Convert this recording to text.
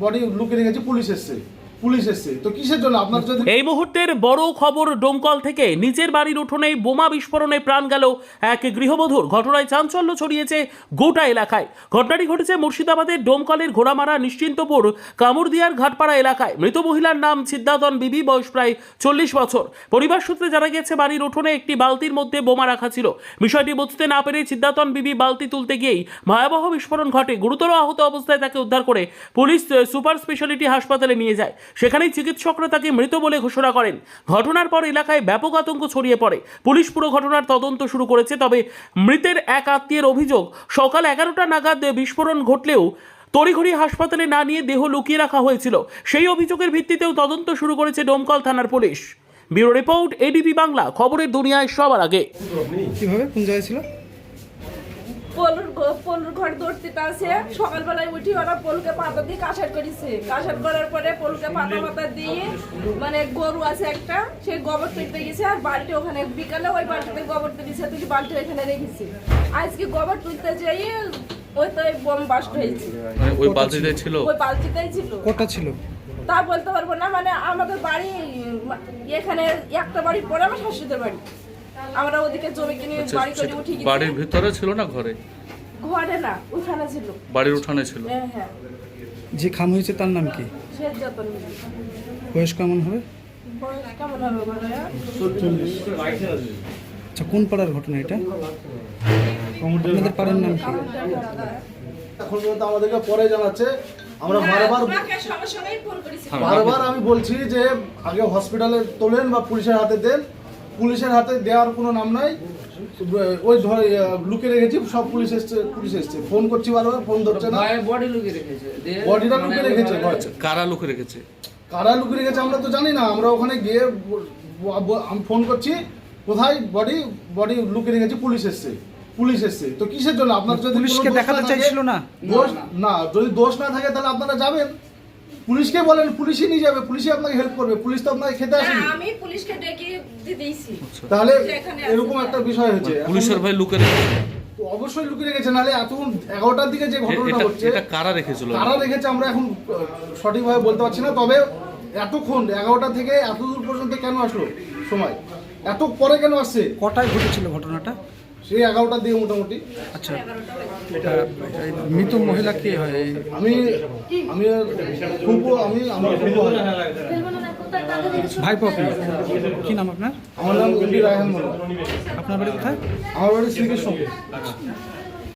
Body লুকিয়ে রেখেছে police এসছে। এই মুহূর্তের বড় খবর ডোমকল থেকে নিজের বাড়ির উঠোনে বোমা বিস্ফোরণে প্রাণ গেল এক গৃহবধূর। ঘটনায় চাঞ্চল্য ছড়িয়েছে গোটা এলাকায়। ঘটনাটি ঘটেছে মুর্শিদাবাদের ডোমকলের ঘোড়ামারা নিশ্চিন্তপুর কামুরদিয়ার ঘাটপাড়া এলাকায়। মৃত মহিলার নাম সিদ্ধাতন বিবি, বয়স প্রায় চল্লিশ বছর। পরিবার সূত্রে জানা গেছে বাড়ির উঠোনে একটি বালতির মধ্যে বোমা রাখা ছিল। বিষয়টি বুঝতে না পেরে সিদ্ধাতন বিবি বালতি তুলতে গিয়েই ভয়াবহ বিস্ফোরণ ঘটে। গুরুতর আহত অবস্থায় তাকে উদ্ধার করে পুলিশ সুপার স্পেশালিটি হাসপাতালে নিয়ে যায়। সেখানেই চিকিৎসকরা তাকে মৃত বলে ঘোষণা করেন। ঘটনার পর এলাকায় ব্যাপক আতঙ্ক ছড়িয়ে পড়ে। পুলিশ পুরো ঘটনার তদন্ত শুরু করেছে, তবে মৃতের এক আত্মীয়ের অভিযোগ, সকাল এগারোটা নাগাদ বিস্ফোরণ ঘটলেও তড়িঘড়ি হাসপাতালে না নিয়ে দেহ লুকিয়ে রাখা হয়েছিল। সেই অভিযোগের ভিত্তিতেও তদন্ত শুরু করেছে ডোমকল থানার police. Bureau report, ADP Bangla, খবরের দুনিয়ায় সবার আগে। কীভাবে? কোন জায়গায় ছিল? পলুর পলুর ঘর আছে সকালবেলায় উঠি ওরা পলুকে পাতা দিয়ে কাঁসার করেছে। কাঁসার করার পরে পলুকে পাতা পাতা দিয়ে মানে গরু আছে একটা সেই গোবর তুলতে গেছে আর বাড়িতে ওখানে বিকালে ওই বাড়িতে গোবর তুলেছে বাড়িতে এখানে রেখেছে। আজকে গোবর তুলতে যাই ওই তো বোম বাস্ট হয়েছে। মানে ওই বালতিতে ছিল? ওই বালতিতেই ছিল। কটা ছিল? তা বলতে পারব না মানে আমাদের বাড়ি এখানে একটা বাড়ি পরে আমার শাশুড়িদের বাড়ি। আমরা ওদিকে জমি কিনে আচ্ছা, বাড়ি করে উঠে বাড়ির ভিতরে ছিল না ঘরে? ঘরে না উঠানে ছিল। বাড়ির উঠানে ছিল? হ্যাঁ হ্যাঁ। যে খাম হয়েছে তার নাম কি? বয়স কেমন হবে? বয়স কেমন হবে আচ্ছা কোন পাড়ার ঘটনা এটা? আপনাদের পাড়ার নাম কি? এখন পর্যন্ত আমাদেরকে পরে জানাচ্ছে। আমরা বারবার সঙ্গেই ফোন করেছি। বারবার আমি বলছি যে আগে হসপিটালে তোলেন বা পুলিশের হাতে দেন। পুলিশের হাতে দেওয়ার কোনো নাম নাই। ওই ধর লুকিয়ে রেখেছি সব পুলিশ এসছে পুলিশ এসছে। ফোন করছি বারবার ফোন ধরছে না। বডি লুকিয়ে রেখেছে বডিটা লুকিয়ে রেখেছে কারা লুকে রেখেছে? কারা লুকিয়ে রেখেছে আমরা তো জানি না আমরা ওখানে গিয়ে আমি ফোন করছি কোথায় বডি বডি লুকিয়ে রেখেছে পুলিশ এসছে পুলিশ এসছে। তো কিসের জন্য? আপনার যদি পুলিশকে দেখাতে চাইছিল না। দোষ না যদি দোষ না থাকে তাহলে আপনারা যাবেন। পুলিশকে বলেন পুলিশই নিয়ে যাবে পুলিশই আপনাকে হেল্প করবে পুলিশ তো আপনাকে খেতে আসেনি। হ্যাঁ, আমি পুলিশকে ডেকে দিয়ে দিয়েছি। তাহলে এরকম একটা বিষয় হয়েছে। পুলিশের ভাই লুকে রেখেছে? তো অবশ্যই লুকিয়ে রেখেছে নাহলে এতক্ষণ এগারোটার দিকে যে ঘটনাটা হচ্ছে এটা কারা রেখেছিল? কারা রেখেছে আমরা এখন সঠিকভাবে বলতে পারছি না তবে এতক্ষণ এগারোটা থেকে এত দূর পর্যন্ত কেন আসলো সময়? এত পরে কেন আসছে? কটায় ঘটেছিল ঘটনাটা? সেই এগারোটার দিকে মোটামুটি। আচ্ছা মৃত মহিলা কে হয় আমি আমি ফুলবো আমি আমার ভাই হয়। কি নাম আপনার? আমার নাম রায়হান মোল্লা। আপনার বাড়ি কোথায়? আমার বাড়ি শ্রীকৃষ্ণপুর।